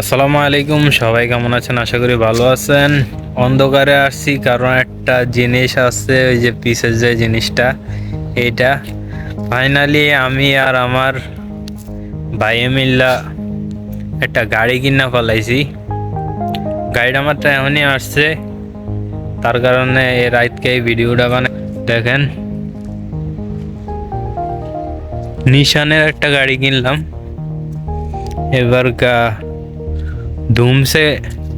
আসসালামু আলাইকুম, সবাই কেমন আছেন? আশা করি ভালো আছেন। অন্ধকারে আসছি, কারণ একটা জিনিস আছে, ওই যে পিসের যে জিনিসটা, এইটা। ফাইনালি আমি আর আমার ভাই মিল্লা একটা গাড়ি কিনা ফলাইছি। গাড়িটা আমার তো এমনই আসছে। তার কারণে এই রাতকে এই ভিডিওটা বানাই। দেখেন। নিশানের একটা গাড়ি কিনলাম। এবার কা ধুমসে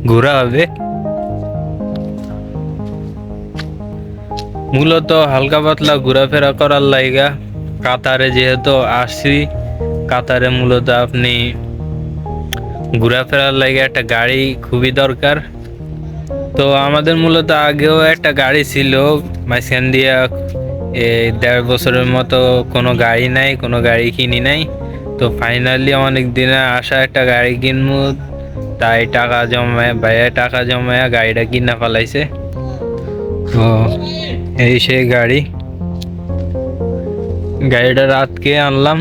ঘোরা হবে মূলত হালকা পাতলা ঘোরাফেরা করার লাইগা কাতারে যেহেতু আসছি কাতারে মূলত আপনি ঘোরাফেরার লাগে একটা গাড়ি খুবই দরকার তো আমাদের মূলত আগেও একটা গাড়ি ছিল মাঝখান এই দেড় বছরের মতো কোনো গাড়ি নাই কোনো গাড়ি কিনি নাই তো ফাইনালি অনেক দিনে আসা একটা গাড়ি কিনবো তাই টাকা জমায় ভাইয়া টাকা জমায় গাড়িটা কিনা ফেলাইছে। তো এই সেই গাড়ি। গাড়িটা রাতকে আনলাম।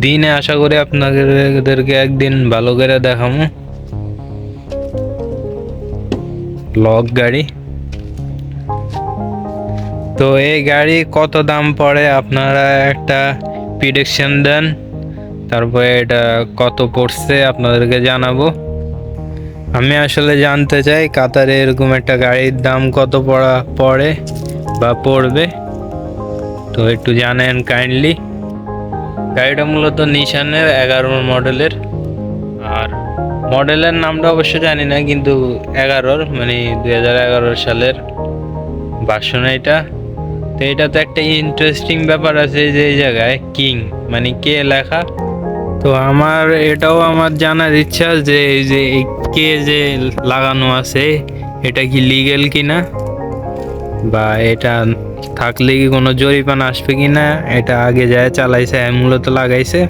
দিনে আশা করি আপনাদেরকে একদিন ভালো করে দেখাবো লক গাড়ি। তো এই গাড়ি কত দাম পড়ে? আপনারা একটা প্রিডিকশন দেন। তারপরে এটা কত পড়ছে আপনাদেরকে জানাব। আমি আসলে জানতে চাই কাতারে এরকম একটা গাড়ির দাম কত পড়া, পড়ে বা পড়বে? তো একটু জানেন কাইন্ডলি গাড়িটা মূলত নিশানের এগারো মডেলের আর মডেলের নামটা অবশ্য জানি না, কিন্তু এগারোর মানে দুই হাজার এগারো সালের ভার্সন এটা। তো এটাতে একটা ইন্টারেস্টিং ব্যাপার আছে যে এই জায়গায় কিং মানে কে লেখা? তো আমার এটাও আমার জানার ইচ্ছা যে এই যে কে যে লাগানো আছে, এটা কি লিগেল কিনা? বা এটা থাকলে কি কোনো জরিপানা আসবে কিনা? এটা আগে যায় চালাইছে মূলত লাগাইছে।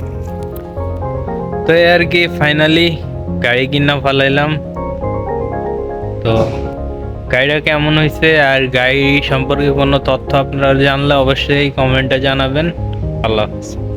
তো আর কি ফাইনালি গাড়ি কিনা ফালাইলাম। তো গাড়িটা কেমন হয়েছে আর গাড়ি সম্পর্কে কোনো তথ্য আপনারা জানলে অবশ্যই কমেন্টে জানাবেন। আল্লাহ হাফেজ।